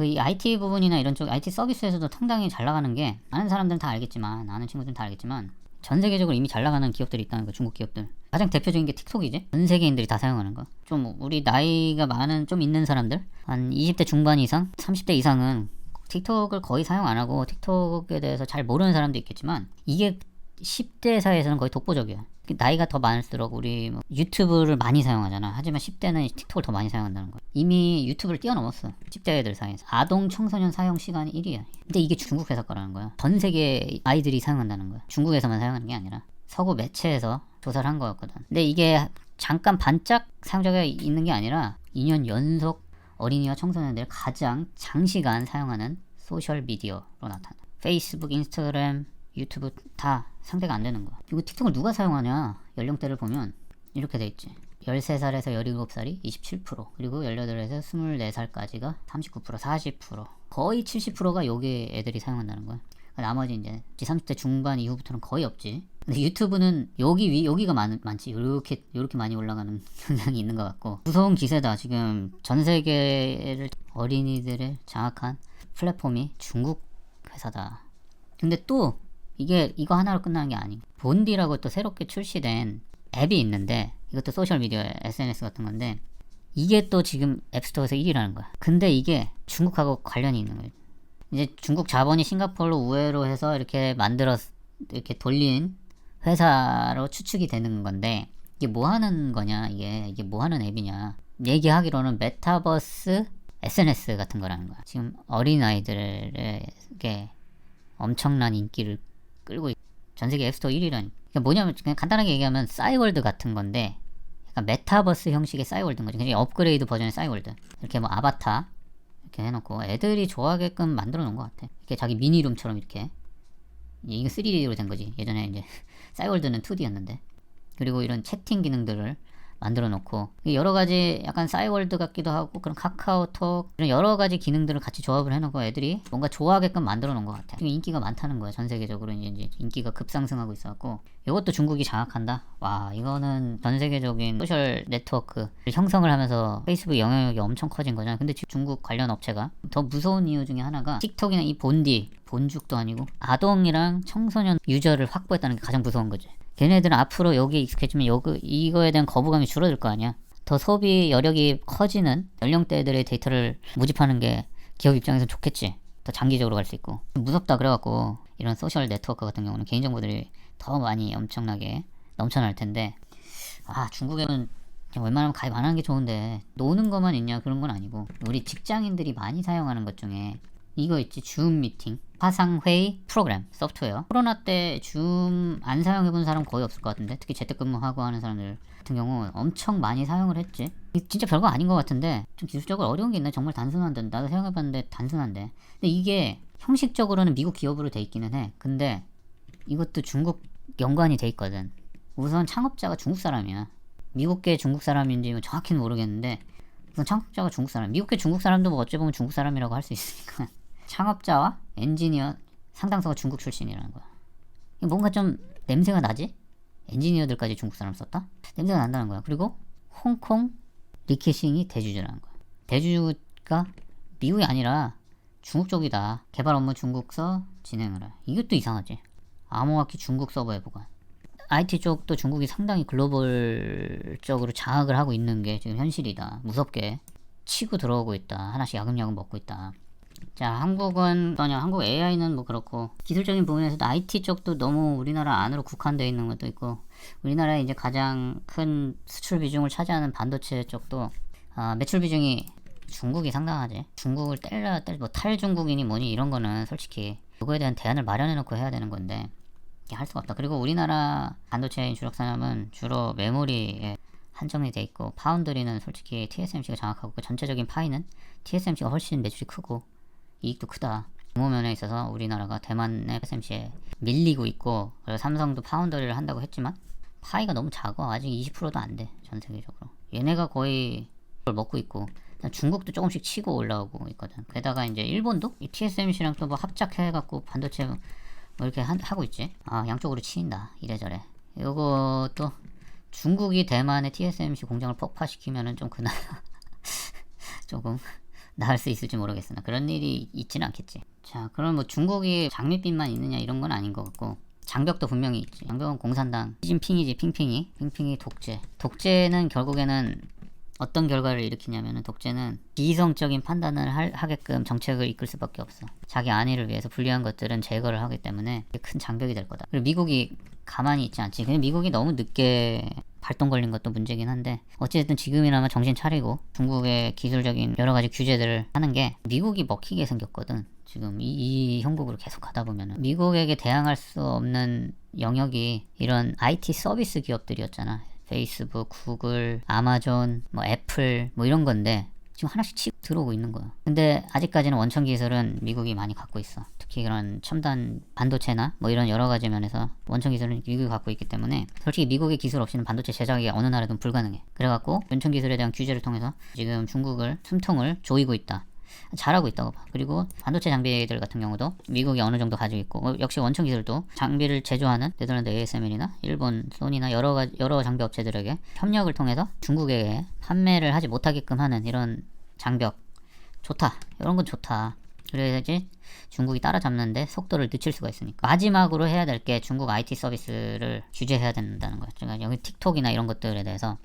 그 이 IT 부분이나 이런 쪽 IT 서비스에서도 상당히 잘 나가는 게 아는 사람들은 다 알겠지만 아는 친구들은 다 알겠지만 전 세계적으로 이미 잘 나가는 기업들이 있다는 거 중국 기업들. 가장 대표적인 게 틱톡이지? 전 세계인들이 다 사용하는 거 좀 우리 나이가 많은 좀 있는 사람들 한 20대 중반 이상 30대 이상은 틱톡을 거의 사용 안 하고 틱톡에 대해서 잘 모르는 사람도 있겠지만 이게 10대 사이에서는 거의 독보적이야. 나이가 더 많을수록 우리 뭐 유튜브를 많이 사용하잖아. 하지만 10대는 틱톡을 더 많이 사용한다는 거야. 이미 유튜브를 뛰어넘었어. 10대 애들 사이에서. 아동 청소년 사용 시간이 1위야. 근데 이게 중국 회사 거라는 거야. 전 세계 아이들이 사용한다는 거야. 중국에서만 사용하는 게 아니라 서구 매체에서 조사를 한 거였거든. 근데 이게 잠깐 반짝 사용자가 있는 게 아니라 2년 연속 어린이와 청소년들 가장 장시간 사용하는 소셜 미디어로 나타나. 페이스북, 인스타그램, 유튜브 다 상대가 안 되는 거야. 이거 틱톡을 누가 사용하냐? 연령대를 보면 이렇게 돼 있지. 13살에서 17살이 27%, 그리고 18에서 24살까지가 39%, 40%. 거의 70%가 여기 애들이 사용한다는 거야. 나머지 이제 30대 중반 이후부터는 거의 없지. 근데 유튜브는 여기 위 여기가 많, 많지. 요렇게 요렇게 많이 올라가는 경향이 있는 것 같고 무서운 기세다. 지금 전 세계를 어린이들을 장악한 플랫폼이 중국 회사다. 근데 또 이게 이거 하나로 끝나는 게 아니고 본디라고 또 새롭게 출시된 앱이 있는데 이것도 소셜 미디어 SNS 같은 건데 이게 또 지금 앱스토어에서 1위라는 거야. 근데 이게 중국하고 관련이 있는 거예요. 이제 중국 자본이 싱가포르로 우회로 해서 이렇게 만들었 이렇게 돌린 회사로 추측이 되는 건데 이게 뭐 하는 거냐 이게 이게 뭐 하는 앱이냐 얘기하기로는 메타버스 SNS 같은 거라는 거야. 지금 어린 아이들에게 엄청난 인기를 끌고 있, 전 세계 앱스토어 1위라니. 그러니까 뭐냐면 그냥 간단하게 얘기하면 싸이월드 같은 건데 약간 메타버스 형식의 싸이월드인 거죠. 그냥 업그레이드 버전의 싸이월드. 이렇게 뭐 아바타 이렇게 해놓고 애들이 좋아하게끔 만들어 놓은 것 같아. 이렇게 자기 미니룸처럼 이렇게. 이게 3D로 된 거지. 예전에 이제 싸이월드는 2D였는데. 그리고 이런 채팅 기능들을 만들어 놓고 여러 가지 약간 싸이월드 같기도 하고 그런 카카오톡 이런 여러 가지 기능들을 같이 조합을 해놓고 애들이 뭔가 좋아하게끔 만들어 놓은 것 같아. 지금 인기가 많다는 거야 전 세계적으로 이제 인기가 급상승하고 있어갖고 이것도 중국이 장악한다. 와 이거는 전 세계적인 소셜 네트워크 형성을 하면서 페이스북 영향력이 엄청 커진 거잖아. 근데 지금 중국 관련 업체가 더 무서운 이유 중에 하나가 틱톡이나 이 본디 본죽도 아니고 아동이랑 청소년 유저를 확보했다는 게 가장 무서운 거지. 걔네들은 앞으로 여기에 익숙해지면 여기, 이거에 대한 거부감이 줄어들 거 아니야. 더 소비 여력이 커지는 연령대들의 데이터를 모집하는 게 기업 입장에서 좋겠지. 더 장기적으로 갈 수 있고. 무섭다 그래갖고 이런 소셜 네트워크 같은 경우는 개인정보들이 더 많이 엄청나게 넘쳐날 텐데 아 중국에는 웬만하면 가입 안 하는 게 좋은데 노는 것만 있냐 그런 건 아니고 우리 직장인들이 많이 사용하는 것 중에 이거 있지 줌 미팅. 화상회의 프로그램 소프트웨어. 코로나 때 줌 안 사용해본 사람 거의 없을 것 같은데 특히 재택근무하고 하는 사람들 같은 경우 엄청 많이 사용을 했지. 진짜 별거 아닌 것 같은데 좀 기술적으로 어려운 게 있나 정말 단순한데 나도 사용해봤는데 단순한데. 근데 이게 형식적으로는 미국 기업으로 돼 있기는 해. 근데 이것도 중국 연관이 돼 있거든. 우선 창업자가 중국 사람이야. 미국계 중국 사람인지 뭐 정확히는 모르겠는데 우선 창업자가 중국 사람. 미국계 중국 사람도 뭐 어찌 보면 중국 사람이라고 할 수 있으니까 창업자와 엔지니어 상당수가 중국 출신이라는 거야. 뭔가 좀 냄새가 나지? 엔지니어들까지 중국 사람 썼다? 냄새가 난다는 거야. 그리고 홍콩 리케싱이 대주주라는 거야. 대주주가 미국이 아니라 중국 쪽이다. 개발 업무 중국서 진행을 해. 이것도 이상하지. 암호화키 중국 서버에 보관. IT 쪽도 중국이 상당히 글로벌적으로 장악을 하고 있는 게 지금 현실이다. 무섭게 치고 들어오고 있다. 하나씩 야금야금 먹고 있다. 자, 한국은 또냐 한국 AI는 뭐 그렇고 기술적인 부분에서도 IT 쪽도 너무 우리나라 안으로 국한되어 있는 것도 있고 우리나라의 이제 가장 큰 수출 비중을 차지하는 반도체 쪽도 아, 매출 비중이 중국이 상당하지. 중국을 뗄라 뗄, 뭐 탈중국이니 뭐니 이런 거는 솔직히 그거에 대한 대안을 마련해 놓고 해야 되는 건데 할 수가 없다. 그리고 우리나라 반도체인 주력 산업은 주로 메모리에 한정이 돼 있고 파운드리는 솔직히 TSMC가 장악하고 그 전체적인 파이는 TSMC가 훨씬 매출이 크고 이익도 크다. 규모면에 있어서 우리나라가 대만의 TSMC에 밀리고 있고 삼성도 파운더리를 한다고 했지만 파이가 너무 작아. 아직 20%도 안 돼. 전 세계적으로. 얘네가 거의 그걸 먹고 있고 중국도 조금씩 치고 올라오고 있거든. 게다가 이제 일본도 이 TSMC랑 또 뭐 합작해갖고 반도체 뭐 이렇게 하, 하고 있지. 아 양쪽으로 치인다. 이래저래. 이것도 중국이 대만의 TSMC 공장을 폭파시키면은 좀 그나마 조금 나을 수 있을지 모르겠으나 그런 일이 있지는 않겠지. 자, 그럼 뭐 중국이 장밋빛만 있느냐 이런 건 아닌 것 같고 장벽도 분명히 있지. 장벽은 공산당, 시진핑이지 핑핑이, 핑핑이 독재. 독재는 결국에는 어떤 결과를 일으키냐면은 독재는 비이성적인 판단을 할- 하게끔 정책을 이끌 수밖에 없어. 자기 안위를 위해서 불리한 것들은 제거를 하기 때문에 큰 장벽이 될 거다. 그리고 미국이 가만히 있지 않지. 근데 미국이 너무 늦게 발동 걸린 것도 문제긴 한데 어찌됐든 지금이나마 정신 차리고 중국의 기술적인 여러 가지 규제들을 하는 게 미국이 먹히게 생겼거든. 지금 이, 이 형국으로 계속 가다 보면은 미국에게 대항할 수 없는 영역이 이런 IT 서비스 기업들이었잖아. 페이스북, 구글, 아마존, 뭐 애플 뭐 이런 건데 지금 하나씩 치 들어오고 있는 거야. 근데 아직까지는 원천 기술은 미국이 많이 갖고 있어. 특히 그런 첨단 반도체나 뭐 이런 여러 가지 면에서 원천 기술은 미국이 갖고 있기 때문에 솔직히 미국의 기술 없이는 반도체 제작이 어느 나라든 불가능해. 그래갖고 원천 기술에 대한 규제를 통해서 지금 중국을 숨통을 조이고 있다. 잘하고 있다고 봐. 그리고 반도체 장비들 같은 경우도 미국이 어느 정도 가지고 있고 어, 역시 원천 기술도 장비를 제조하는 네덜란드 ASML이나 일본 소니나 여러 가지 여러 장비 업체들에게 협력을 통해서 중국에 판매를 하지 못하게끔 하는 이런 장벽 좋다. 이런 건 좋다. 그래야지 중국이 따라잡는데 속도를 늦출 수가 있으니까. 마지막으로 해야 될 게 중국 IT 서비스를 규제해야 된다는 거예요. 제가 여기 틱톡이나 이런 것들에 대해서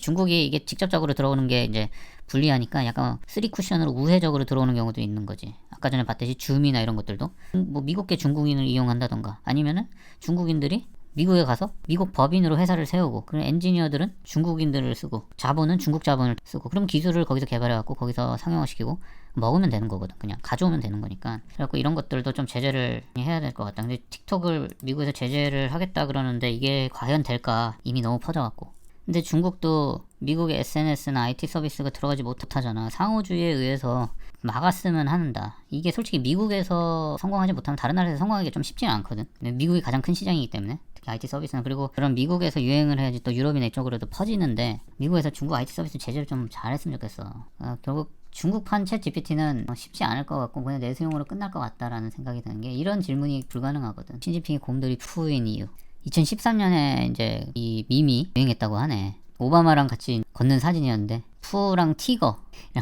중국이 이게 직접적으로 들어오는 게 이제 불리하니까 약간 쓰리 쿠션으로 우회적으로 들어오는 경우도 있는 거지. 아까 전에 봤듯이 줌이나 이런 것들도 뭐 미국계 중국인을 이용한다던가 아니면은 중국인들이 미국에 가서 미국 법인으로 회사를 세우고 그런 엔지니어들은 중국인들을 쓰고 자본은 중국 자본을 쓰고 그럼 기술을 거기서 개발해갖고 거기서 상용화시키고 먹으면 되는 거거든. 그냥 가져오면 되는 거니까. 그래갖고 이런 것들도 좀 제재를 해야 될 것 같다. 근데 틱톡을 미국에서 제재를 하겠다 그러는데 이게 과연 될까? 이미 너무 퍼져갖고. 근데 중국도 미국의 SNS나 IT 서비스가 들어가지 못하잖아. 상호주의에 의해서 막았으면 한다. 이게 솔직히 미국에서 성공하지 못하면 다른 나라에서 성공하기가 좀 쉽지는 않거든. 미국이 가장 큰 시장이기 때문에 특히 IT 서비스는 그리고 그런 미국에서 유행을 해야지 또 유럽이나 이쪽으로도 퍼지는데 미국에서 중국 IT 서비스 제재를 좀 잘했으면 좋겠어. 어, 결국 중국판 챗 GPT는 쉽지 않을 것 같고 그냥 내수용으로 끝날 것 같다라는 생각이 드는 게 이런 질문이 불가능하거든. 시진핑이 곰돌이 푸인 이유. 2013년에 이제 이 밈이 유행했다고 하네. 오바마랑 같이 걷는 사진이었는데 푸랑 티거랑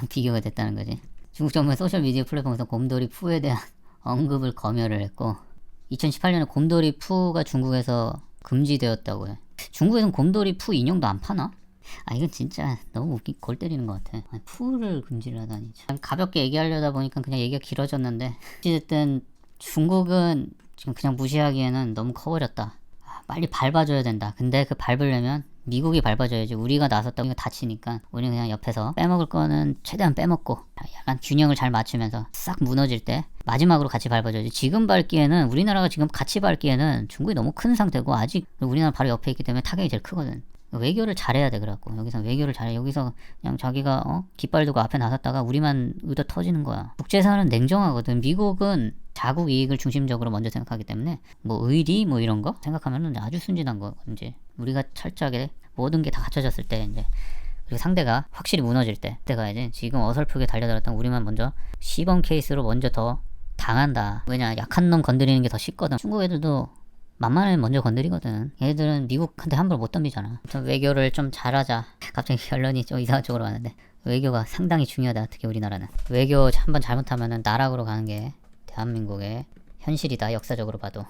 비교가 됐다는 거지. 중국 정부의 소셜 미디어 플랫폼에서 곰돌이 푸에 대한 언급을 검열을 했고 2018년에 곰돌이 푸가 중국에서 금지되었다고 해. 중국에선 곰돌이 푸 인형도 안 파나? 아 이건 진짜 너무 웃기 골 때리는 것 같아. 아니, 푸를 금지를 하다니. 참 가볍게 얘기하려다 보니까 그냥 얘기가 길어졌는데 어쨌든 중국은 지금 그냥 무시하기에는 너무 커버렸다. 아, 빨리 밟아줘야 된다. 근데 그 밟으려면 미국이 밟아줘야지. 우리가 나섰다 우리가 다치니까 우리는 그냥 옆에서 빼먹을 거는 최대한 빼먹고 약간 균형을 잘 맞추면서 싹 무너질 때 마지막으로 같이 밟아줘야지. 지금 밟기에는 우리나라가 지금 같이 밟기에는 중국이 너무 큰 상태고 아직 우리나라 바로 옆에 있기 때문에 타격이 제일 크거든. 외교를 잘해야 돼 그래갖고 여기서 외교를 잘해 여기서 그냥 자기가 어? 깃발 들고 앞에 나섰다가 우리만 의도 터지는 거야 국제사는 냉정하거든 미국은 자국 이익을 중심적으로 먼저 생각하기 때문에 뭐 의리 뭐 이런 거 생각하면은 아주 순진한 거 이제 우리가 철저하게 모든 게 다 갖춰졌을 때 이제 그리고 상대가 확실히 무너질 때 그때가 이제 지금 어설프게 달려들었던 우리만 먼저 시범 케이스로 먼저 더 당한다 왜냐 약한 놈 건드리는 게 더 쉽거든 중국 애들도 만만하면 먼저 건드리거든. 얘들은 미국한테 함부로 못 덤비잖아. 아무튼 외교를 좀 잘하자. 갑자기 결론이 좀 이상한 쪽으로 가는데 외교가 상당히 중요하다. 특히 우리나라는 외교 한번 잘못하면은 나락으로 가는 게 대한민국의 현실이다. 역사적으로 봐도.